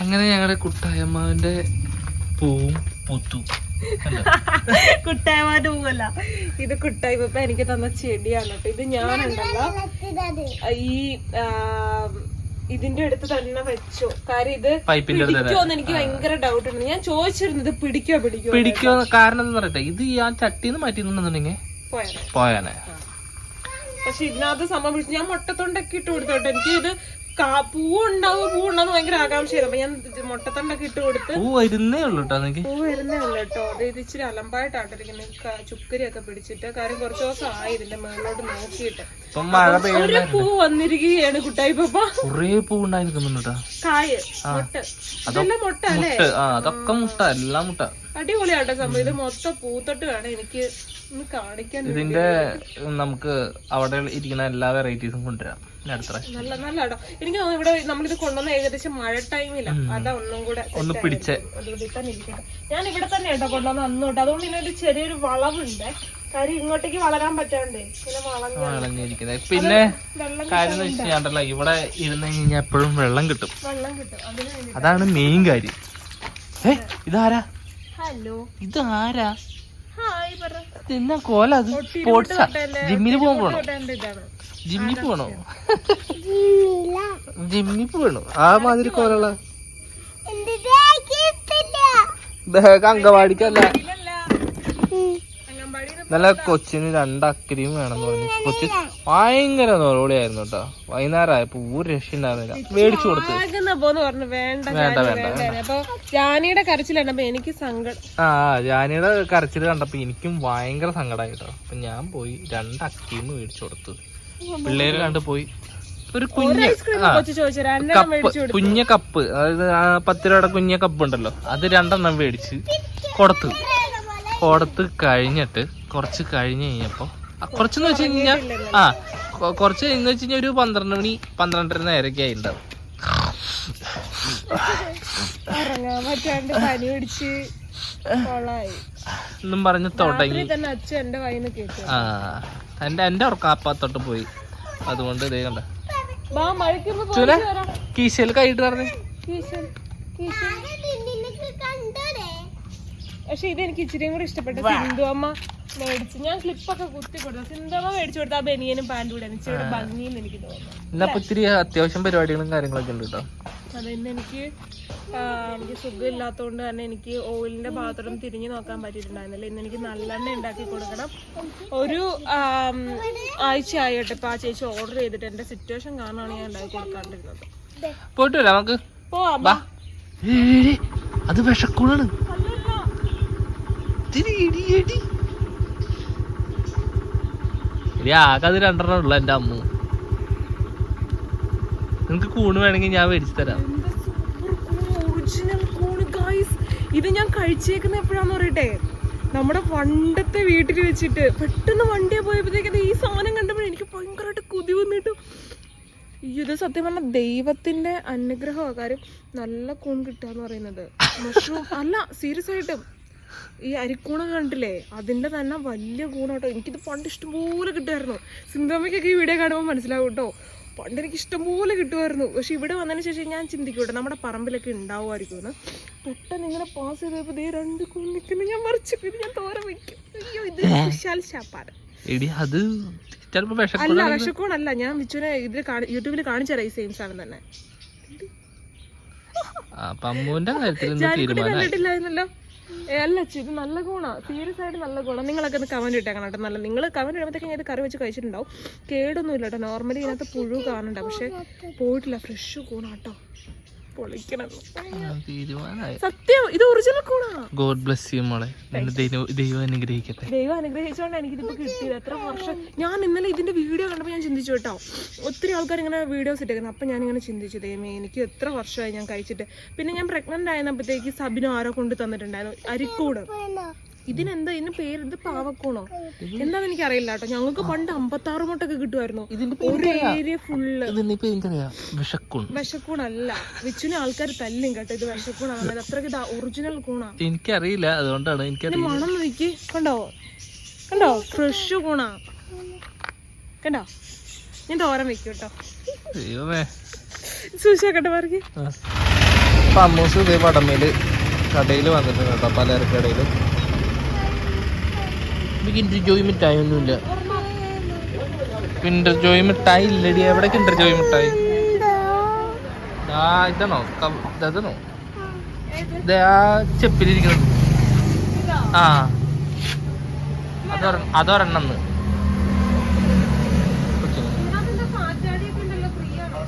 അങ്ങനെ ഞങ്ങളുടെ കുട്ടായമ്മാവിന്റെ പൂവും പൂത്തു കണ്ടോ? കുട്ടായ്മാന്റെ പൂവല്ല. ഇത് കുട്ടായ്മ എനിക്ക് തന്ന ചെടിയാണ് കേട്ടോ. ഇത് ഞാനുണ്ടല്ലോ. ഈ ഇതിന്റെ അടുത്ത് തന്നെ വെച്ചു. കാര്യം ഇത്. പിടിക്കുമോന്ന് എനിക്ക് ഭയങ്കര ഡൗട്ട് ഉണ്ട്. ഞാൻ ചോദിച്ചിരുന്നത് പിടിക്കോ പിടിക്കോ പിടിക്കോ കാരണം എന്ന് പറയട്ടെ ഇത് ഞാൻ ചട്ടിന്ന് മാറ്റിന്നുണ്ടെന്നുണ്ടെങ്കിൽ പോയാനെ പക്ഷെ ഇതിനകത്ത് സമയം വിളിച്ചു ഞാൻ മുട്ടത്തൊണ്ടൊക്കെ ഇട്ട് കൊടുത്തോട്ടെ എനിക്ക് ഇത് പൂ ഉണ്ടാവും പൂ ഉണ്ടാവും ഭയങ്കര ആകാംക്ഷയായിരുന്നു. അപ്പൊ ഞാൻ മുട്ടത്തണ്ടൊക്കെ ഇട്ട് കൊടുത്ത് പൂ വരുന്നേ ഉള്ളു കേട്ടോ എനിക്ക് പൂ വരുന്നേ ഉള്ളു കേട്ടോ അത് ഇത് ഇച്ചിരി അലമ്പായിട്ടാട്ടിരിക്കുന്നത് ചുക്കരിയൊക്കെ പിടിച്ചിട്ട് കാര്യം കുറച്ച് ദിവസം ആയി ഇതിന്റെ മുകളിലോട്ട് നോക്കിയിട്ട്. ഒരു പൂ വന്നിരിക്കുകയാണ് കുട്ടായി പപ്പ. കുറേ പൂ ഉണ്ടായിരിക്കുന്നുണ്ട് കേട്ടോ കായ് മുട്ട. അതെല്ലാം മുട്ട അല്ലേ? അതൊക്കെ മുട്ട എല്ലാം മുട്ട. അടിപൊളിയാട്ടോ സംഭവം. ഇത് മൊത്തം പൂത്തൊട്ട് വേണം എനിക്ക് ഒന്ന് കാണിക്കാൻ ഇതിന്റെ നമുക്ക് അവിടെ ഇരിക്കുന്ന എല്ലാ വെറൈറ്റീസും കൊണ്ടുവരാം. നല്ല നല്ല കേട്ടോ എനിക്ക് ഇവിടെ നമ്മളിത് കൊണ്ടുവന്ന ഏകദേശം മഴ ടൈമില്ല അതാ ഒന്നും കൂടെ ഒന്ന് പിടിച്ചേ. ഞാൻ ഇവിടെ തന്നെ കേട്ടോ കൊണ്ടുവന്ന അന്ന് തൊട്ട് അതുകൊണ്ട് ഇതിനൊരു ചെറിയൊരു വളവുണ്ട്. കാര്യം ഇങ്ങോട്ടേക്ക് വളരാൻ പറ്റാണ്ടേ. വളഞ്ഞിരിക്കുന്നത് പിന്നെ കാര്യം എന്ന് ഇവിടെ ഇരുന്ന് കഴിഞ്ഞാൽ എപ്പോഴും വെള്ളം കിട്ടും. വെള്ളം കിട്ടും. അതാണ് മെയിൻ കാര്യം. ഏ ഇതാരാ? ഹലോ ഇതാരാ? ഹായ് പറ. ഇതെന്നാ കോല? അത് സ്പോർട്സ് ജിമ്മിന് പോകാൻ പോണോ? ജിമ്മി ജിമ്മിൽ പോണോ? ജിമ്മിൽ പോകണോ ആ മാതിരി കോലുള്ള അങ്കവാടിക്കല്ല നല്ല കൊച്ചിന് രണ്ടക്കരയും വേണം പറഞ്ഞു. കൊച്ചി ഭയങ്കര നോളോളിയായിരുന്നു കേട്ടോ. വൈകുന്നേരമായപ്പോ ഒരു രക്ഷ ഉണ്ടായിരുന്നില്ല. മേടിച്ചു കൊടുത്തു. വേണ്ട വേണ്ട ജാനിയുടെ കരച്ചിൽ കണ്ടപ്പോ എനിക്ക് സങ്കടം. ആ ജാനിയുടെ കരച്ചിൽ കണ്ടപ്പോ എനിക്കും ഭയങ്കര സങ്കടമായി കേട്ടോ. അപ്പൊ ഞാൻ പോയി രണ്ട് മേടിച്ചു കൊടുത്തു. പിള്ളേര് കണ്ട് പോയി. ഒരു കുഞ്ഞ്. കപ്പ് കുഞ്ഞ കപ്പ്. അതായത് പത്ത് രൂപയുടെ കുഞ്ഞ കപ്പ് ഉണ്ടല്ലോ. അത് രണ്ടെണ്ണം മേടിച്ച് കൊടുത്തു. കൊടുത്ത് കഴിഞ്ഞിട്ട് കുറച്ച് കഴിഞ്ഞ് കഴിഞ്ഞപ്പോ കുറച്ചെന്ന് വെച്ച് കഴിഞ്ഞാൽ ആ കുറച്ച് എന്ന് വെച്ച് കഴിഞ്ഞാൽ ഒരു പന്ത്രണ്ട് മണി പന്ത്രണ്ടര നേരൊക്കെ ആയിട്ടുണ്ടാവും ഇറങ്ങാൻ പറ്റാണ്ട് പനി പിടിച്ച് കൊളായി. എന്നും പറഞ്ഞ് തുടങ്ങി. ആ എന്റെ എന്റെ എന്റെ ഉറക്കാപ്പാത്തോട്ട് പോയി. അതുകൊണ്ട് ഇതേ കണ്ട. കീശയിൽ കൈയിട്ട് കീശൻ പക്ഷെ ഇത് എനിക്ക് ഇച്ചിരിയും കൂടെ ഇഷ്ടപ്പെട്ടു. സിന്ധു അമ്മ മേടിച്ചു. ഞാൻ ക്ലിപ്പൊക്കെ കുത്തി കൊടുത്തു. സിന്ധു അമ്മ മേടിച്ചു കൊടുത്താ ബനിയനും പാന്റും കൂടെ. ഇച്ചിരി ഭംഗിയെന്ന് എനിക്ക് തോന്നുന്നു. ഇന്നപ്പോ ഇത്തിരി അത്യാവശ്യം പരിപാടികളും കാര്യങ്ങളൊക്കെ ഉണ്ട് കേട്ടോ. അതിന് എനിക്ക് എനിക്ക് സുഖമില്ലാത്തതുകൊണ്ട് തന്നെ എനിക്ക് ഓയിലിന്റെ ഭാഗത്തോടും തിരിഞ്ഞു നോക്കാൻ പറ്റിയിട്ടുണ്ടായിരുന്നില്ല. ഇന്ന് എനിക്ക് നല്ലെണ്ണ ഉണ്ടാക്കി കൊടുക്കണം. ഒരു ആം, ആഴ്ച ആയിട്ട് ഇപ്പൊ ആ ചേച്ചി ഓർഡർ ചെയ്തിട്ട് എന്റെ സിറ്റുവേഷൻ കാരണമാണ് ഞാൻ ഉണ്ടാക്കി കൊടുക്കാണ്ടിരുന്നത്. പോയിട്ട് വരാം നമുക്ക്. പോവാം അത് വിഷക്കൂണാണ് ഇടി ഇത്തിരി എടി ആകെ അത് രണ്ടെണ്ണം ഉള്ള എന്റെ അമ്മു. നിനക്ക് കൂണ് വേണമെങ്കിൽ ഞാൻ മേടിച്ചു തരാം. ഇത് ഞാൻ കഴിച്ചേക്കുന്ന എപ്പോഴാന്ന് പറയട്ടെ? നമ്മുടെ പണ്ടത്തെ വീട്ടിൽ വെച്ചിട്ട് പെട്ടെന്ന് വണ്ടിയെ പോയപ്പോഴത്തേക്ക് ഈ സാധനം കണ്ടപ്പോൾ എനിക്ക് ഭയങ്കരമായിട്ട് കുതി വന്നിട്ടു. ഇത് സത്യം പറഞ്ഞ ദൈവത്തിന്റെ അനുഗ്രഹമാണ് കാര്യം നല്ല കൂൺ കിട്ടുക എന്ന് പറയുന്നത്. മഷ്റൂം അല്ല സീരിയസ് ആയിട്ടും ഈ അരിക്കൂണ കണ്ടില്ലേ? അതിന്റെ തന്നെ വലിയ കൂണാട്ടോ. എനിക്കിത് പണ്ട് ഇഷ്ടംപോലെ കിട്ടുമായിരുന്നു. സിന്ധമ്മയ്ക്കൊക്കെ ഈ വീഡിയോ കാണുമ്പോൾ മനസ്സിലാവും കേട്ടോ പണ്ട് എനിക്ക് ഇഷ്ടംപോലെ കിട്ടുമായിരുന്നു. പക്ഷെ ഇവിടെ വന്നതിന് ശേഷം ഞാൻ ചിന്തിക്കൂട്ടെ നമ്മുടെ പറമ്പിലൊക്കെ ഉണ്ടാവുമായിരിക്കും എന്ന് പെട്ടെന്ന് ഇങ്ങനെ പാസ് ചെയ്തപ്പോൾ ദേ രണ്ട് കൂൺ നിൽക്കുന്നു ഞാൻ മറിച്ചു ഇത് ഞാൻ തോര വയ്ക്കും അയ്യോ ഇത് വിശാൽ ശാപ്പാട് എടി അത് ചിലപ്പോ അല്ല വിഷക്കോണല്ല ഞാൻ വിച്ചുവിനെ ഇതിൽ യൂട്യൂബിൽ കാണിച്ചു തരാം ഈ സെയിം സാധനം തന്നെ. അപ്പൊ അമ്മുവിന്റെ കാര്യത്തിൽ കണ്ടിട്ടില്ലായിരുന്നല്ലോ. അല്ല ഇത് നല്ല ഗുണാ. സീരിയസ് ആയിട്ട് നല്ല ഗുണം. നിങ്ങളൊക്കെ ഒന്ന് കമന്റ് ഇട്ടേക്കണം കേട്ടോ. നല്ല നിങ്ങൾ കമന്റ് ഇടുമ്പോഴത്തേക്കും ഇത് കറി വെച്ച് കഴിച്ചിട്ടുണ്ടാവും. കേടൊന്നും ഇല്ല കേട്ടോ. നോർമലി ഇതിനകത്ത് പുഴു കാണണ്ട പക്ഷെ പോയിട്ടില്ല. ഫ്രഷ് കൂണാട്ടോ പൊളിക്കണം തീരുമാനമായി സത്യം ഇത് ഒറിജിനൽ കൂണാ ഗോഡ് ബ്ലസ് യു മോളെ. ദൈവം ദൈവം അനുഗ്രഹിക്കട്ടെ. ദൈവം അനുഗ്രഹിച്ചുകൊണ്ട് എനിക്കിതിപ്പോ കിട്ടിയത്. എത്ര വർഷം ഞാൻ ഇന്നലെ ഇതിന്റെ വീഡിയോ കണ്ടപ്പോൾ ഞാൻ ചിന്തിച്ചു കേട്ടോ. ഒത്തിരി ആൾക്കാർ ഇങ്ങനെ വീഡിയോസ് ഇട്ടേക്കുന്നത് അപ്പം ഞാനിങ്ങനെ ചിന്തിച്ചു ദൈവമേ എനിക്ക് എത്ര വർഷമായി ഞാൻ കഴിച്ചിട്ട്. പിന്നെ ഞാൻ പ്രഗ്നന്റ് ആയിരുന്നപ്പോഴത്തേക്ക് സബിനോ ആരോ കൊണ്ട് തന്നിട്ടുണ്ടായിരുന്നു അരിക്കൂട്. ഇതിനെന്താ? ഇതിന് പേര് ഇത് പാവക്കൂണോ? എന്താന്ന് എനിക്ക് അറിയില്ല കേട്ടോ. ഞങ്ങൾക്ക് പണ്ട് അമ്പത്താറ് മുട്ടൊക്കെ കിട്ടുമായിരുന്നു. ഒരു ഏരിയ ഫുള്ള് വിഷക്കൂൺ. വിഷക്കൂണല്ല. വിച്ചുവിനെ ആൾക്കാർ തല്ലും കേട്ടോ. ഇത് വിഷക്കൂണാണ്. അത്രയ്ക്ക് ഒറിജിനൽ കൂണാ. എനിക്കറിയില്ല. അതുകൊണ്ടാണ് എനിക്ക് മണം നോക്കി. കണ്ടോ? കണ്ടോ? ഫ്രഷ് കൂണാ. കണ്ടോ? ഞാൻ തോരൻ വെക്കും കേട്ടോ. സൂക്ഷിക്കട്ടെ അമ്മൂസ് ഇതേ വടമേൽ കടയിൽ വന്നിട്ടുണ്ട് കേട്ടോ പലചരക്ക് കിൻഡർ ജോയ് മിഠായി ഒന്നുമില്ല കിൻഡർ ജോയ് മിഠായി ഇല്ലടി. എവിടേക്ക് കിൻഡർ ജോയ് മിഠായി? ആ ഇതാണോ? ഇതാണോ? ഇത്. ആ. ചെപ്പിലിരിക്കണം ആ അതൊരെ അതൊരെണ്ണം ഇതിനകത്തെന്താ കാറ്റാടിയൊക്കെ ഉണ്ടല്ലോ, free ആണോ?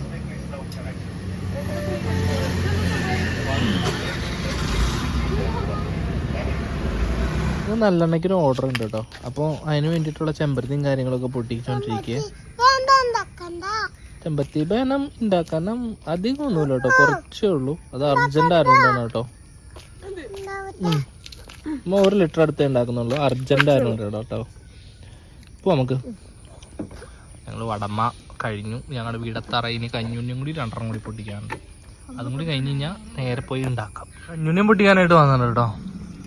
ഇത് നല്ലെണ്ണയ്ക്ക് ഒരു ഓർഡർ ഉണ്ട് കേട്ടോ അപ്പോൾ അതിന് വേണ്ടിയിട്ടുള്ള ചെമ്പരത്തിയും കാര്യങ്ങളൊക്കെ പൊട്ടിച്ചോണ്ടിരിക്കുക ചെമ്പത്തി വേണം ഉണ്ടാക്കാൻ അധികം ഒന്നുമില്ല കേട്ടോ കുറച്ചേ ഉള്ളൂ. അത് അർജന്റ് ആയതുകൊണ്ടാണ് കേട്ടോ ഒരു ലിറ്റർ അടുത്തേ ഉണ്ടാക്കുന്നുള്ളൂ. അർജന്റ് ആയതുകൊണ്ട് കേട്ടോ ഇപ്പൊ നമുക്ക്. ഞങ്ങൾ വടമ്മ കഴിഞ്ഞു. ഞങ്ങളുടെ വീടത്തറയിന് കഞ്ഞുണ്ണിയും കൂടി രണ്ടെണ്ണം കൂടി പൊട്ടിക്കാനുണ്ട്. അതും കൂടി കഴിഞ്ഞ് കഴിഞ്ഞാൽ നേരെ പോയി ഉണ്ടാക്കാം. കഞ്ഞുണ്ണിയും പൊട്ടിക്കാനായിട്ട് വന്നിട്ടുണ്ട് കേട്ടോ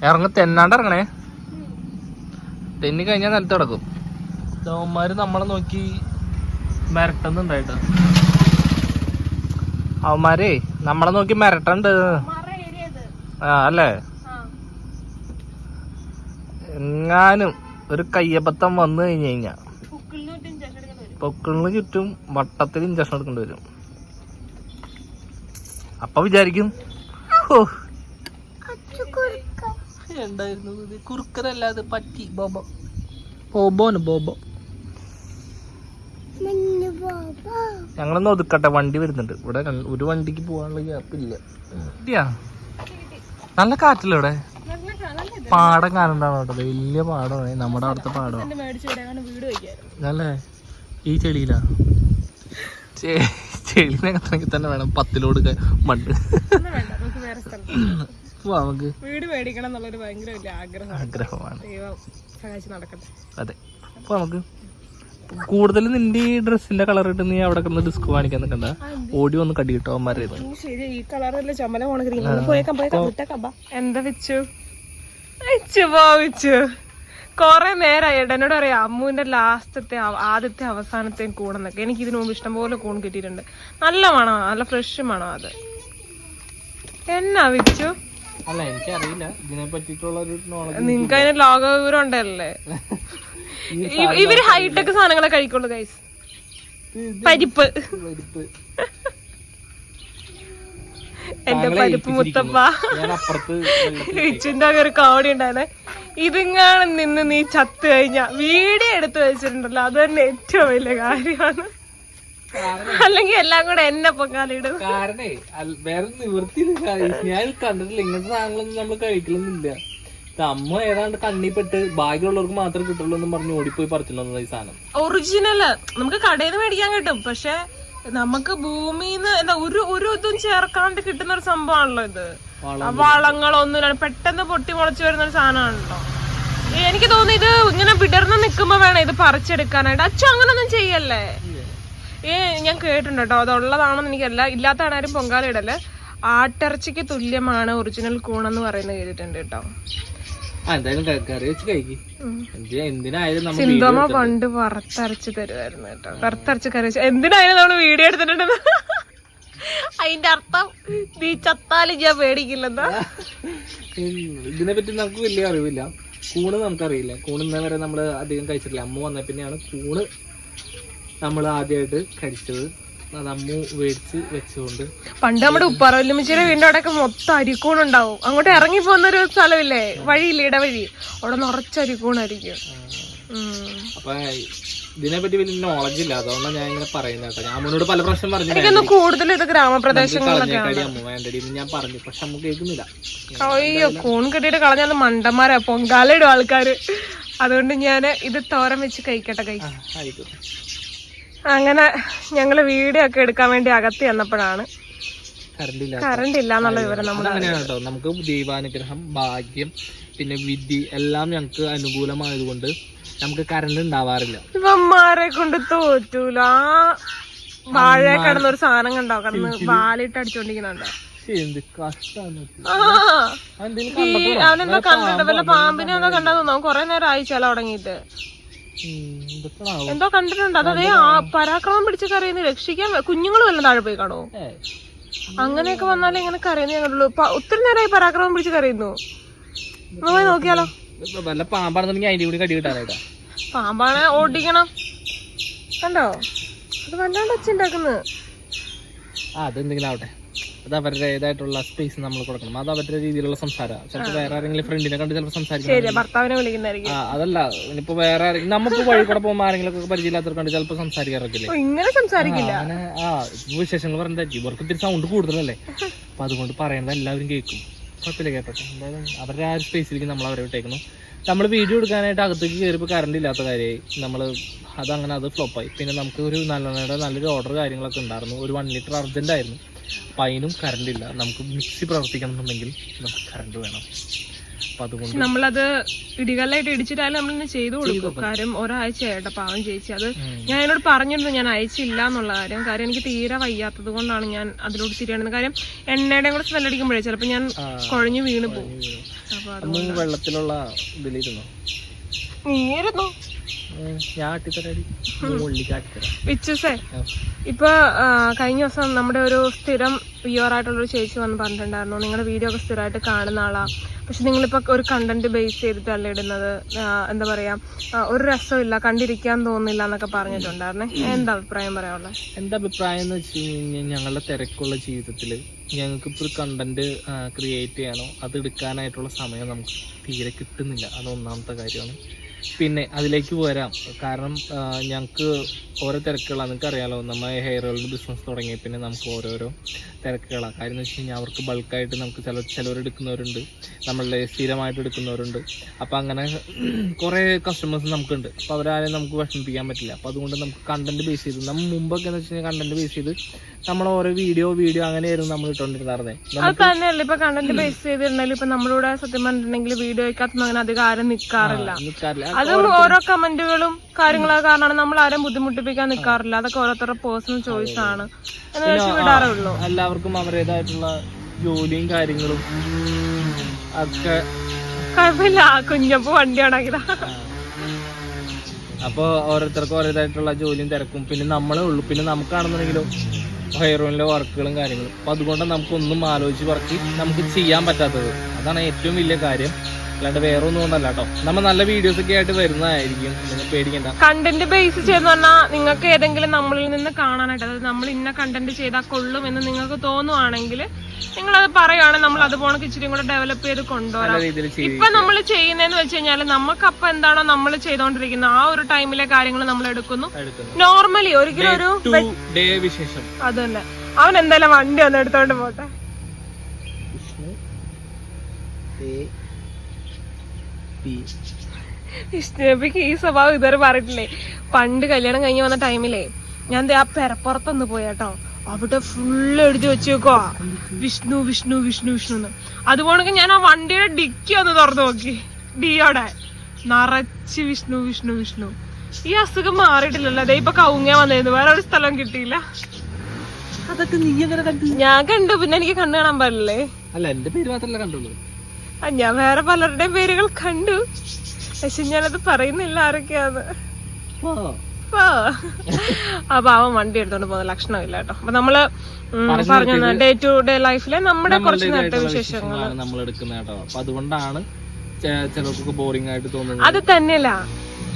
ഇറങ്ങ തെന്നാണ്ട് ഇറങ്ങണേ. തെന്നി കഴിഞ്ഞാൽ നിലത്ത് കിടക്കും ദവന്മാര് നമ്മളെ നോക്കി മിരട്ടുന്നുണ്ടായിട്ട് അവന്മാരേ നമ്മളെ നോക്കി മിരട്ടുണ്ട്. ആ അല്ലേ. എങ്ങാനും ഒരു കയ്യപ്പത്തം വന്നു കഴിഞ്ഞു കഴിഞ്ഞാ പുക്കിളിന് ചുറ്റും വട്ടത്തിൽ ഇഞ്ചക്ഷൻ എടുക്കേണ്ടി വരും അപ്പൊ വിചാരിക്കും ഹോ, കുറുക്കനല്ല അത് പറ്റി. ബോബോ. ബോബോന് ബോബോ. ഞങ്ങളൊന്ന് ഒതുക്കട്ടെ. വണ്ടി വരുന്നുണ്ട്. ഇവിടെ ഒരു വണ്ടിക്ക് പോകാനുള്ള ഗ്യാപ്പ് ഇല്ല. നല്ല കാറ്റല്ലേ ഇവിടെ? പാടം കാണണ്ടാണ് കേട്ടോ. വലിയ പാടമാണ്. നമ്മുടെ അവിടുത്തെ പാടമാണ് അല്ലേ ഈ ചെളിയിലാ? ചെളിനെ തന്നെ വേണം പത്തിലോട് മണ്ണ്. വേണ്ട നമുക്ക്. വീട് മേടിക്കണം എന്നുള്ളൊരു ഭയങ്കര വലിയ ആഗ്രഹം. ആഗ്രഹമാണ്. ദൈവം സഹായിച്ച് നടക്കട്ടെ. അതെ. അപ്പൊ നമുക്ക് കൂടുതൽ നിന്റെ ഈ ഡ്രസ്സിന്റെ കളർ ഇട്ട് നീ അവിടെ കിടന്ന് ഡിസ്ക് കാണിക്കാൻ നിൽക്കണ്ട. ഓടി വന്ന് കടി കിട്ടോ അവന്മാരേത് ഈ കളറല്ലേ ചുമല പോണ ഗ്രീൻ പോയേക്കാം പോയേക്കാം. വിട്ടേക്കാം എന്താ വെച്ചു? വെച്ചു പോവിച്ചു കൊറേ നേരമായി എന്നോട് പറയാം അമ്മുവിന്റെ ലാസ്റ്റത്തെ ആദ്യത്തെ അവസാനത്തെയും കൂണെന്നൊക്കെ എനിക്ക് ഇതിനു മുമ്പ് ഇഷ്ടംപോലെ കൂൺ കിട്ടിയിട്ടുണ്ട്. നല്ല മണോ നല്ല ഫ്രഷ് മണോ അത്. എന്നാ വെച്ചു? അല്ല എനിക്കറിയില്ല. ഇതിനെ പറ്റിയിട്ടുള്ള ഒരു നോളജ് നിങ്ങക്ക് അതിന് ലോക വിവരം ഉണ്ടല്ലേ? ഇവർ ഹൈടെക് സാധനങ്ങളെ കഴിക്കുള്ളൂ ഗൈസ് പരിപ്പ്. എന്റെ പരിപ്പ് മുത്തപ്പ. ഇച്ചിന്റെ ഒരു കോടി ഉണ്ടായിരുന്നെ ഇതിങ്ങാണ് നിന്ന് നീ ചത്തു കഴിഞ്ഞ. വീഡിയോ എടുത്ത് വെച്ചിട്ടുണ്ടല്ലോ. അത് തന്നെ ഏറ്റവും വലിയ കാര്യമാണ്. അല്ലെങ്കിൽ എല്ലാം കൂടെ എന്നെ പൊക്കാലിടും കാരണേ വേറെ നിവൃത്തിയില്ല. ഞാൻ കണ്ടിട്ടില്ല. ഇങ്ങനത്തെ സാധനങ്ങളൊന്നും നമ്മൾ കഴിക്കലൊന്നുമില്ല. അമ്മ ഏതാണ്ട് കണ്ണിപ്പെട്ട് ഭാഗ്യമുള്ളവർക്ക് മാത്രമേ കിട്ടുള്ളൂ എന്ന് പറഞ്ഞ് ഓടിപ്പോയി പറിച്ചിട്ടുള്ള ഈ സാധനം. ഒറിജിനൽ നമുക്ക് കടയിൽ നിന്ന് മേടിക്കാൻ കിട്ടും. പക്ഷെ നമുക്ക് ഭൂമിന്ന് എന്താ ഒരു ഒരു ഇതും ചേർക്കാണ്ട് കിട്ടുന്ന ഒരു സംഭവമാണല്ലോ ഇത്. വളങ്ങളൊന്നും. പെട്ടെന്ന് പൊട്ടി മുളച്ചു വരുന്ന ഒരു സാധനമാണല്ലോ. എനിക്ക് തോന്നുന്നു ഇത് ഇങ്ങനെ വിടർന്ന് നിൽക്കുമ്പോ വേണം ഇത് പറിച്ചെടുക്കാനായിട്ട്. അച്ഛൻ അങ്ങനൊന്നും ചെയ്യല്ലേ? ഏ ഞാൻ കേട്ടിട്ടുണ്ട് കേട്ടോ. അതുള്ളതാണെന്ന് എനിക്കല്ല ഇല്ലാത്തതാണ് ആരും പൊങ്കാല ഇടൽ. ആട്ടിറച്ചിക്ക് തുല്യമാണ് ഒറിജിനൽ കൂണെന്ന് പറയുന്നത് കേട്ടിട്ടുണ്ട് കേട്ടോ. സിന്ധോമ പണ്ട് വറുത്തരച്ച് തരുമായിരുന്നു കേട്ടോ. വറുത്തരച്ച് കറി വെച്ച്. എന്തിനായാലും നമ്മൾ വീഡിയോ എടുത്തിട്ടുണ്ടെന്ന്. അതിന്റെ അർത്ഥം നീ ചത്താലും ഞാൻ പേടിക്കില്ലെന്നാ. ഇതിനെ പറ്റി നമുക്ക് വലിയ അറിവില്ല. കൂണ് നമുക്കറിയില്ല. കൂണ് ഇന്നേ വരെ നമ്മൾ അധികം കഴിച്ചിട്ടില്ല. അമ്മ വന്ന പിന്നെയാണ് കൂണ് നമ്മൾ ആദ്യമായിട്ട് കഴിച്ചത്. അമ്മു മേടിച്ച് വെച്ചുകൊണ്ട് പണ്ട് നമ്മുടെ ഉപ്പറവല്ലുമിച്ചിയുടെ വീടിന്റെ അവിടെയൊക്കെ മൊത്തം അരിക്കൂണുണ്ടാവും അങ്ങോട്ട് ഇറങ്ങി പോകുന്ന ഒരു സ്ഥലമില്ലേ? വഴിയില്ലേ ഇടവഴി. അവിടെ നിറച്ച് അരിക്കൂണായിരിക്കും. അപ്പൊ ഇതിനെ പറ്റി വലിയ നോളജ് ഇല്ല. അതുകൊണ്ടാണ് ഞാൻ ഇങ്ങനെ പറയുന്നത് കേട്ടോ. ഞാൻ അമ്മനോട് പല പ്രാവശ്യം പറഞ്ഞു കൂടുതൽ ഇത് ഗ്രാമപ്രദേശങ്ങളിലൊക്കെ ഞാൻ പറഞ്ഞു. പക്ഷെ നമുക്ക് കേൾക്കുന്നില്ല. അയ്യോ കൂൺ കെട്ടിയിട്ട് കളഞ്ഞാൽ മണ്ടന്മാരാ. പൊങ്കാലയിടും ആൾക്കാര്. അതുകൊണ്ട് ഞാൻ ഇത് തോരം വെച്ച് കഴിക്കട്ടെ കൈ ആ, ആയിക്കോട്ടെ. അങ്ങനെ ഞങ്ങൾ വീഡിയോ ഒക്കെ എടുക്കാൻ വേണ്ടി അകത്ത് ചെന്നപ്പോഴാണ്. കറണ്ട് ഇല്ല എന്നുള്ള വിവരം നമ്മൾ അങ്ങനെയാണ് നമുക്ക് ദൈവാനുഗ്രഹം ഭാഗ്യം പിന്നെ വിധി എല്ലാം ഞങ്ങൾക്ക് അനുകൂലമായതുകൊണ്ട് നമുക്ക് കറണ്ട് ഉണ്ടാവാറില്ല. ഇവന്മാരെ കൊണ്ട് തോറ്റൂല. വാഴ കിടന്ന ഒരു സാധനം കണ്ടോ? കിടന്ന് വാലിട്ട് അടിച്ചോണ്ടിരിക്കുന്നുണ്ടോ. എന്ത്? അവനെന്തോ കണ്ടിട്ട് വല്ല പാമ്പിനെ എന്തോ കണ്ടാ തോന്നുന്നു കൊറേ നേരം ആയിച്ചാലോ ചില തുടങ്ങിയിട്ട്? എന്തോ കണ്ടിട്ടുണ്ട്. അതേ പരാക്രമം പിടിച്ച കരയുന്ന രക്ഷിക്കാൻ കുഞ്ഞുങ്ങൾ വല്ല താഴെ പോയി കാണോ? അങ്ങനെയൊക്കെ വന്നാലേ ഇങ്ങനെ കരയുന്ന ഇപ്പൊ ഒത്തിരി നേരമായി പരാക്രമം പിടിച്ച് കരയുന്നു. പോയി നോക്കിയാലോ? നല്ല വല്ല പാമ്പാണെന്നുണ്ടെങ്കിൽ അതിന്റെ കൂടി കടി കിട്ടാനായിട്ടാ. പാമ്പാണ് ഓടിക്കണം. കണ്ടോ? അത് വല്ലാണ്ട് അച്ഛൻ ഉണ്ടാക്കുന്നത് ആ അതെന്തെങ്കിലും ആവട്ടെ. അത് അവരുടേതായിട്ടുള്ള സ്പേസ് നമ്മൾ കൊടുക്കണം. അത് അവരുടെ രീതിയിലുള്ള സംസാരം. ചിലപ്പോൾ വേറെ ആരെങ്കിലും ഫ്രണ്ടിനെ കണ്ട് ചിലപ്പോൾ സംസാരിക്കും അതല്ല. ഇനിയിപ്പോ വേറെ ആരെങ്കിലും നമ്മളിപ്പോ വഴി കൂടെ പോകുമ്പോൾ ആരെങ്കിലും ഒക്കെ പരിചയമില്ലാത്തവർ കണ്ട് ചിലപ്പോൾ സംസാരിക്കാറൊക്കെ ഇങ്ങനെ സംസാരിക്കില്ല. അങ്ങനെ ആ വിശേഷങ്ങൾ പറഞ്ഞിട്ടായിരിക്കും ഇവർക്ക് ഇത്തിരി സൗണ്ട് കൂടുതലല്ലേ? അപ്പൊ അതുകൊണ്ട് പറയുന്നത് എല്ലാവരും കേൾക്കും. കുഴപ്പമില്ല കേട്ടോ എന്തായാലും അവരുടെ ആ ഒരു സ്പേസിലേക്ക് നമ്മൾ അവരെ വിട്ടേക്കുന്നു. നമ്മൾ വീഡിയോ എടുക്കാനായിട്ട് അകത്തേക്ക് കയറിയപ്പോൾ കറണ്ട് ഇല്ലാത്ത കാര്യമായി. നമ്മൾ അതങ്ങനെ അത് ഫ്ലോപ്പായി പിന്നെ നമുക്ക് ഒരു നല്ല നല്ലൊരു ഓർഡർ കാര്യങ്ങളൊക്കെ ഉണ്ടായിരുന്നു. ഒരു വൺ ലിറ്റർ അർജന്റ് ആയിരുന്നു. അപ്പം അതിനും കറണ്ട് ഇല്ല. നമുക്ക് മിക്സി പ്രവർത്തിക്കണം എന്നുണ്ടെങ്കിൽ നമുക്ക് കറണ്ട് വേണം. അപ്പൊ അതുകൊണ്ട് നമ്മളത് ഇടികല്ലായിട്ട് ഇടിച്ചിട്ടാലും നമ്മൾ ചെയ്തു കൊടുക്കും. കാര്യം ഒരാഴ്ച ആയിട്ട് പാവം ചേച്ചി. അത് ഞാൻ എന്നോട് പറഞ്ഞിരുന്നു ഞാൻ അയച്ചില്ല എന്നുള്ള കാര്യം. കാര്യം എനിക്ക് തീരെ വയ്യാത്തത് കൊണ്ടാണ് ഞാൻ അതിലോട്ട് തിരിയണത് കാര്യം എണ്ണയുടെ കൂടെ സ്മെൽ അടിക്കുമ്പോഴേ ചിലപ്പോൾ ഞാൻ കുഴഞ്ഞു വീണ് പോകും. വെള്ളത്തിലുള്ള ഇതിലിരുന്നു? നീരുന്നു വിച്ചസേ. ഇപ്പൊ കഴിഞ്ഞ ദിവസം നമ്മുടെ ഒരു സ്ഥിരം വ്യൂവർ ആയിട്ടുള്ളൊരു ചേച്ചി വന്ന് പറഞ്ഞിട്ടുണ്ടായിരുന്നു. നിങ്ങളുടെ വീഡിയോ ഒക്കെ സ്ഥിരമായിട്ട് കാണുന്ന ആളാ. പക്ഷെ നിങ്ങളിപ്പോ ഒരു കണ്ടന്റ് ബേസ് ചെയ്തിട്ടല്ല ഇടുന്നത്? എന്താ പറയാ ഒരു രസമില്ല കണ്ടിരിക്കാൻ തോന്നുന്നില്ല എന്നൊക്കെ പറഞ്ഞിട്ടുണ്ടായിരുന്നേ. എന്താ അഭിപ്രായം പറയാനുള്ളത് എന്റെ അഭിപ്രായം എന്ന് വെച്ച് കഴിഞ്ഞാൽ ഞങ്ങളുടെ തിരക്കുള്ള ജീവിതത്തിൽ ഞങ്ങൾക്ക് ഇപ്പൊ ഒരു കണ്ടന്റ് ക്രിയേറ്റ് ചെയ്യാനോ അത് എടുക്കാനായിട്ടുള്ള സമയം നമുക്ക് തീരെ കിട്ടുന്നില്ല. അത് ഒന്നാമത്തെ കാര്യമാണ്. പിന്നെ അതിലേക്ക് വരാം. കാരണം ഞങ്ങൾക്ക് ഓരോ തിരക്കുകളാണ് നിങ്ങൾക്ക് അറിയാലോ നമ്മൾ ഹെയർ ഓയിലിന്റെ ബിസിനസ് തുടങ്ങിയ പിന്നെ നമുക്ക് ഓരോരോ തിരക്കുകളാണ് കാര്യം എന്ന് വെച്ച് കഴിഞ്ഞാൽ അവർക്ക് ബൾക്കായിട്ട് നമുക്ക് ചില ചിലവരെടുക്കുന്നവരുണ്ട് നമ്മളുടെ സ്ഥിരമായിട്ട് എടുക്കുന്നവരുണ്ട്. അപ്പോൾ അങ്ങനെ കുറേ കസ്റ്റമേഴ്സ് നമുക്കുണ്ട്. അപ്പോൾ അവരാരെയും നമുക്ക് വിഷമിപ്പിക്കാൻ പറ്റില്ല. അപ്പോൾ അതുകൊണ്ട് നമുക്ക് കണ്ടന്റ് ബേസ് ചെയ്ത് നമ്മൾ മുമ്പൊക്കെ എന്ന് വെച്ച് കഴിഞ്ഞാൽ കണ്ടന്റ് ബേസ് ചെയ്ത് നമ്മൾ ഓരോ വീഡിയോ വീഡിയോ അങ്ങനെയായിരുന്നു നമ്മൾ ഇട്ടുകൊണ്ടിരുന്നത് അത് തന്നെയല്ല ഇപ്പൊ കണ്ടന്റ് ബേസ് ചെയ്തിട്ടുണ്ടെങ്കിൽ ഇപ്പൊ നമ്മളിവിടെ സത്യം പറഞ്ഞിട്ടുണ്ടെങ്കിൽ വീഡിയോയ്ക്കകത്തൊന്നും അങ്ങനെ അധികം ആരും നിക്കാറില്ല. നിൽക്കാറില്ല അതും ഓരോ കമന്റുകളും കാര്യങ്ങളൊക്കെ കാരണമാണ് നമ്മൾ ആരും ബുദ്ധിമുട്ടിപ്പിക്കാൻ നിൽക്കാറില്ല അതൊക്കെ ഓരോരുത്തരുടെ പേഴ്സണൽ ചോയ്സ് ആണ്. എന്ന് വെച്ച് വിടാറേ എല്ലാവർക്കും അവരുടേതായിട്ടുള്ള ജോലിയും കാര്യങ്ങളും ഒക്കെ. കുഴപ്പമില്ല. കുഞ്ഞപ്പൂ വണ്ടി ഉണ്ടാക്കിയതാ അപ്പോൾ ഓരോരുത്തർക്കും ഓരോതായിട്ടുള്ള ജോലിയും തിരക്കും. പിന്നെ നമ്മളെ ഉള്ളൂ. പിന്നെ നമുക്കാണെന്നുണ്ടെങ്കിലും ഹെയറോയിലെ വർക്കുകളും കാര്യങ്ങളും. അപ്പം അതുകൊണ്ട് നമുക്കൊന്നും ആലോചിച്ച് വർക്ക് നമുക്ക് ചെയ്യാൻ പറ്റാത്തത്. അതാണ് ഏറ്റവും വലിയ കാര്യം. അല്ലാണ്ട് വേറെ ഒന്നും കൊണ്ടല്ല കേട്ടോ നമ്മൾ നല്ല വീഡിയോസ് ഒക്കെ ആയിട്ട് വരുന്നതായിരിക്കും. നിങ്ങൾ പേടിക്കണ്ട. കണ്ടന്റ് ബേസ് ചെയ്തെന്ന് പറഞ്ഞാൽ നിങ്ങൾക്ക് ഏതെങ്കിലും നമ്മളിൽ നിന്ന് കാണാനായിട്ട് അതായത് നമ്മൾ ഇന്ന കണ്ടന്റ് ചെയ്താൽ കൊള്ളും എന്ന് നിങ്ങൾക്ക് തോന്നുവാണെങ്കിൽ നിങ്ങൾ അത് പറയുകയാണെങ്കിൽ നമ്മൾ അതുപോലെ ഇച്ചിരി കൂടെ ഡെവലപ്പ് ചെയ്ത് കൊണ്ടുവരാം. ഇപ്പൊ നമ്മൾ ചെയ്യുന്നതെന്ന് വെച്ച് കഴിഞ്ഞാൽ നമുക്ക് അപ്പൊ എന്താണോ നമ്മൾ ചെയ്തോണ്ടിരിക്കുന്നത്. ആ ഒരു ടൈമിലെ കാര്യങ്ങൾ നമ്മൾ എടുക്കുന്നു. നോർമലി ഒരിക്കലും ഒരു അതന്നെ. അവൻ എന്തായാലും വണ്ടി ഒന്ന് എടുത്തോണ്ട് പോട്ടെ. വിഷ്ണു എ ഈ സ്വഭാവം ഇതുവരെ പറഞ്ഞിട്ടില്ലേ? പണ്ട് കല്യാണം കഴിഞ്ഞ് വന്ന ടൈമിലേ ഞാൻ ആ പെരപ്പുറത്തൊന്ന് പോയാട്ടോ. അവിടെ ഫുള്ള് എഴുതി നോക്കോ വിഷ്ണു വിഷ്ണു വിഷ്ണു വിഷ്ണു എന്ന്. അതുപോലെ ഞാൻ ആ വണ്ടിയുടെ ഡിക്കി ഒന്ന് തുറന്നു നോക്കി. ഡിയോടെ. നിറച്ച് വിഷ്ണു വിഷ്ണു വിഷ്ണു. ഈ അസുഖം മാറിയിട്ടില്ലല്ലോ. അതേ ഇപ്പൊ കൗങ്ങ വന്നിരുന്നു. വേറെ ഒരു സ്ഥലം കിട്ടിയില്ല. അതൊക്കെ നീ കണ്ടു? ഞാൻ കണ്ടു. പിന്നെ എനിക്ക് കണ്ണു കാണാൻ പാടില്ലേ അല്ല എന്റെ പേര് മാത്രല്ല കണ്ടുള്ളൂ. ഞാൻ വേറെ പലരുടെയും പേരുകൾ കണ്ടു. പക്ഷെ ഞാനത് പറയുന്നില്ല ആരൊക്കെയാന്ന്. ആ. അപ്പൊ അവൻ വണ്ടി എടുത്തോണ്ട് പോകുന്ന ലക്ഷണമില്ല കേട്ടോ. അപ്പൊ നമ്മൾ പറഞ്ഞു ഡേ ടു ഡേ ലൈഫിലെ നമ്മുടെ കുറച്ച് നേരത്തെ വിശേഷങ്ങൾ നമ്മൾ കേട്ടോ. അപ്പൊ അതുകൊണ്ടാണ് ചിലർക്കൊക്കെ ബോറിംഗ് ആയിട്ട് തോന്നുന്നത്. അത് തന്നെയല്ല.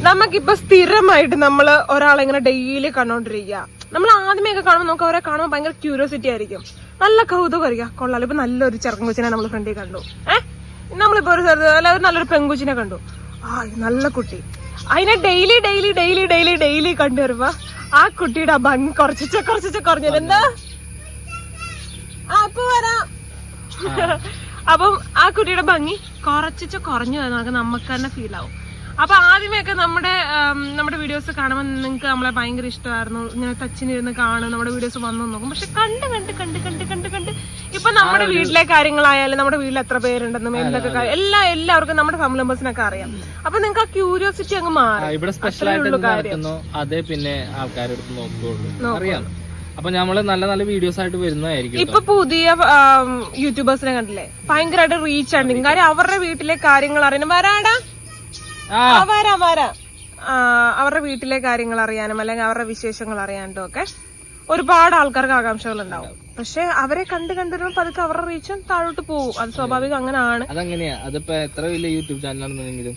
നമുക്കിപ്പൊ സ്ഥിരമായിട്ട് നമ്മൾ ഒരാളെ ഇങ്ങനെ ഡെയിലി കണ്ടോണ്ടിരിക്കുക നമ്മൾ ആദ്യമൊക്കെ കാണുമ്പോൾ നമുക്ക് അവരെ കാണുമ്പോൾ ഭയങ്കര ക്യൂരിയോസിറ്റി ആയിരിക്കും. നല്ല കൗതുകമായിരിക്കും കൊള്ളാലോ. ഇപ്പൊ നല്ലൊരു ചെറുക്കൻ കൊച്ചിനെ നമ്മൾ ഫ്രണ്ടിൽ കണ്ടു. ഏഹ് നമ്മളിപ്പോ ഒരു സ്ഥലത്ത് അല്ലാതെ നല്ലൊരു പെങ്കുച്ചിനെ കണ്ടു. ആ നല്ല കുട്ടി. അതിനെ daily daily daily daily daily കണ്ടു വരുമ്പോ ആ കുട്ടിയുടെ ആ ഭംഗി കുറച്ചിച്ച കുറച്ചിച്ച കുറഞ്ഞത്. എന്താ? ആ ഇപ്പൊ വരാം. അപ്പം ആ കുട്ടിയുടെ ഭംഗി കുറച്ചിച്ച കുറഞ്ഞു എന്നൊക്കെ നമുക്ക് തന്നെ ഫീൽ ആവും. അപ്പൊ ആദ്യമൊക്കെ നമ്മുടെ നമ്മുടെ വീഡിയോസ് കാണുമ്പോൾ നിങ്ങൾക്ക് നമ്മളെ ഭയങ്കര ഇഷ്ടമായിരുന്നു. ഇങ്ങനെ ടച്ചിനിരുന്ന് കാണും നമ്മുടെ വീഡിയോസ് വന്നു നോക്കും. പക്ഷെ കണ്ട് കണ്ട് കണ്ട് കണ്ട് കണ്ട് കണ്ട് ഇപ്പൊ നമ്മുടെ വീട്ടിലെ കാര്യങ്ങളായാലും നമ്മുടെ വീട്ടിൽ എത്ര പേരുണ്ടെന്നും എന്തൊക്കെ എല്ലാ എല്ലാവർക്കും നമ്മുടെ ഫാമിലി മെമ്പേഴ്സിനൊക്കെ അറിയാം. അപ്പൊ നിങ്ങൾക്ക് ആ ക്യൂരിയോസിറ്റി അങ്ങ് മാറി. ഇവിടെ സ്പെഷ്യൽ ആയിട്ട് അതേ പിന്നെ ആൾക്കാരെടുത്ത് നോക്കുകയുള്ളൂ അറിയാം. അപ്പൊ നമ്മൾ നല്ല നല്ല വീഡിയോസ് ആയിട്ട് വരുന്നതായിരിക്കും ഇപ്പൊ പുതിയ യൂട്യൂബേഴ്സിനെ കണ്ടില്ലേ? ഭയങ്കരമായിട്ട് റീച്ച് ആണ്. കാര്യം അവരുടെ വീട്ടിലെ കാര്യങ്ങൾ അറിയണം. വരാടാ. വരാ വരാ വരാം. വരാം അവരുടെ വീട്ടിലെ കാര്യങ്ങൾ അറിയാനും അല്ലെങ്കിൽ അവരുടെ വിശേഷങ്ങൾ അറിയാനും ഒക്കെ ഒരുപാട് ആൾക്കാർക്ക് ആകാംക്ഷകൾ ഉണ്ടാവും പക്ഷെ അവരെ കണ്ട് കണ്ടിരുമ്പോൾ പതുക്കെ അവരുടെ റീച്ചും താഴോട്ട് പോകും. അത് സ്വാഭാവികം അങ്ങനെയാണ്. അതങ്ങനെയാ. അതിപ്പോ എത്ര വലിയ യൂട്യൂബ് ചാനലാണെന്നുണ്ടെങ്കിലും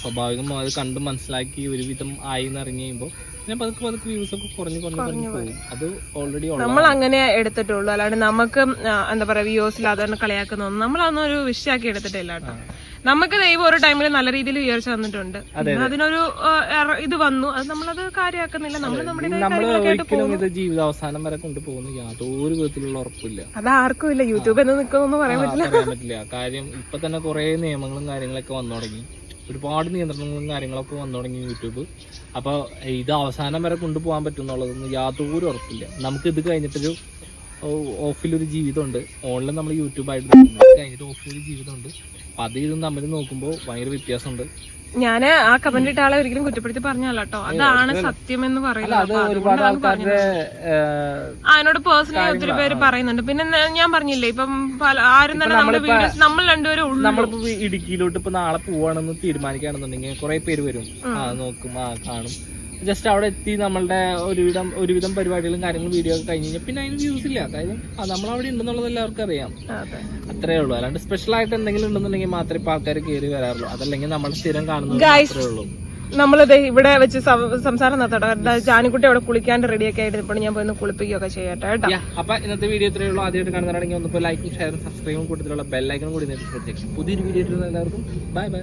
സ്വാഭാവികം അത് കണ്ട് മനസ്സിലാക്കി ഒരുവിധം ആയി എന്ന് അറിഞ്ഞു കഴിയുമ്പോൾ പിന്നെ പതുക്കെ പതുക്കെ വ്യൂസ് ഒക്കെ കുറഞ്ഞു കുറഞ്ഞു കുറഞ്ഞു പോകും. അത് ഓൾറെഡി നമ്മൾ അങ്ങനെ എടുത്തിട്ടുള്ളൂ. അല്ലാണ്ട് നമുക്ക് എന്താ പറയാ വ്യൂസിൽ അതുകൊണ്ട് നമ്മൾ നമ്മളതൊന്നും ഒരു വിഷയാക്കി എടുത്തിട്ടില്ല കേട്ടോ. നമുക്ക് ദൈവം ഒരു ടൈമിൽ നല്ല രീതിയിൽ ഉയർച്ച തന്നിട്ടുണ്ട് അതിനൊരു ഇത് വന്നു. അത് നമ്മളത് കാര്യമാക്കുന്നില്ല നമ്മൾ നമ്മുടെ ഇത് ജീവിതാവസാനം വരെ കൊണ്ടുപോകുന്ന യാതൊരു വിധത്തിലുള്ള ഉറപ്പില്ല അത് ആർക്കും ഇല്ല. യൂട്യൂബ് എന്ന് നിൽക്കുന്ന പറയാൻ പറ്റില്ല. കാര്യം ഇപ്പൊ തന്നെ കുറെ നിയമങ്ങളും കാര്യങ്ങളൊക്കെ വന്നു തുടങ്ങി. ഒരുപാട് നിയന്ത്രണങ്ങളും കാര്യങ്ങളൊക്കെ വന്നു തുടങ്ങി യൂട്യൂബ്. അപ്പോൾ ഇത് അവസാനം വരെ കൊണ്ടുപോകാൻ പറ്റും എന്നുള്ളതൊന്നും യാതൊരു ഉറപ്പില്ല. നമുക്ക് ഇത് കഴിഞ്ഞിട്ടൊരു ഓഫിലൊരു ജീവിതമുണ്ട്. ഓൺലൈൻ നമ്മൾ യൂട്യൂബായിട്ട് കഴിഞ്ഞിട്ട് ഓഫിലൊരു ജീവിതമുണ്ട്. അപ്പം അത് ഇതും തമ്മിൽ നോക്കുമ്പോൾ ഭയങ്കര വ്യത്യാസമുണ്ട്. ഞാൻ ആ കമന്റ് ഇട്ട ആളെ ഒരിക്കലും കുറ്റപ്പെടുത്തി പറഞ്ഞല്ല കേട്ടോ അതാണ് സത്യം എന്ന് പറയുന്നത്. അതിനോട് പേഴ്സണലി ഒത്തിരി പേര് പറയുന്നുണ്ട്. പിന്നെ ഞാൻ പറഞ്ഞില്ലേ ഇപ്പം ആരും തന്നെ നമ്മുടെ വീഡിയോസ് നമ്മൾ രണ്ടുപേരും ഉള്ളു. നമ്മളിപ്പോ ഇടുക്കിയിലോട്ട് ഇപ്പൊ നാളെ പോവാണെന്ന് തീരുമാനിക്കുകയാണെന്നുണ്ടെങ്കിൽ കുറെ പേര് വരും. ആ നോക്കും ആ കാണും. ജസ്റ്റ് അവിടെ എത്തി നമ്മളുടെ ഒരുവിധം ഒരുവിധം പരിപാടികളും കാര്യങ്ങളും വീഡിയോ ഒക്കെ കഴിഞ്ഞ് കഴിഞ്ഞാൽ പിന്നെ അതിന് വ്യൂസ് ഇല്ല. അതായത് നമ്മൾ അവിടെ ഉണ്ടെന്നുള്ളത് എല്ലാവർക്കും അറിയാം. അതെ. അത്രേ ഉള്ളൂ. അല്ലാണ്ട് സ്പെഷ്യൽ ആയിട്ട് എന്തെങ്കിലും ഉണ്ടെന്നുണ്ടെങ്കിൽ മാത്രമേ ഇപ്പൊ ആൾക്കാർ കയറി വരാറുള്ളൂ. അതല്ലെങ്കിൽ നമ്മൾ സ്ഥിരം കാണുന്നത്. മാത്രമേ ഉള്ളൂ. നമ്മളിത് ഇവിടെ വെച്ച് സംസാരം നടത്തട്ടെ. ജാനിക്കുട്ടി അവിടെ കുളിക്കാണ്ട് റെഡിയൊക്കെ ആയിട്ട് ഇപ്പോൾ ഞാൻ പോയി കുളിപ്പിക്കുകയൊക്കെ ചെയ്യട്ടെ കേട്ടോ. അപ്പൊ ഇന്നത്തെ വീഡിയോ ഇത്രയേ ഉള്ളൂ. ആദ്യമായിട്ട് കാണുന്നതാണെങ്കിൽ ഒന്നിപ്പോ ലൈക്കും ഷെയറും സബ്സ്ക്രൈബും കൂടുതലുള്ള ബെല്ലൈക്കനും കൂടി പ്രത്യേകിച്ച് പുതിയൊരു വീഡിയോ എല്ലാവർക്കും ബൈ ബൈ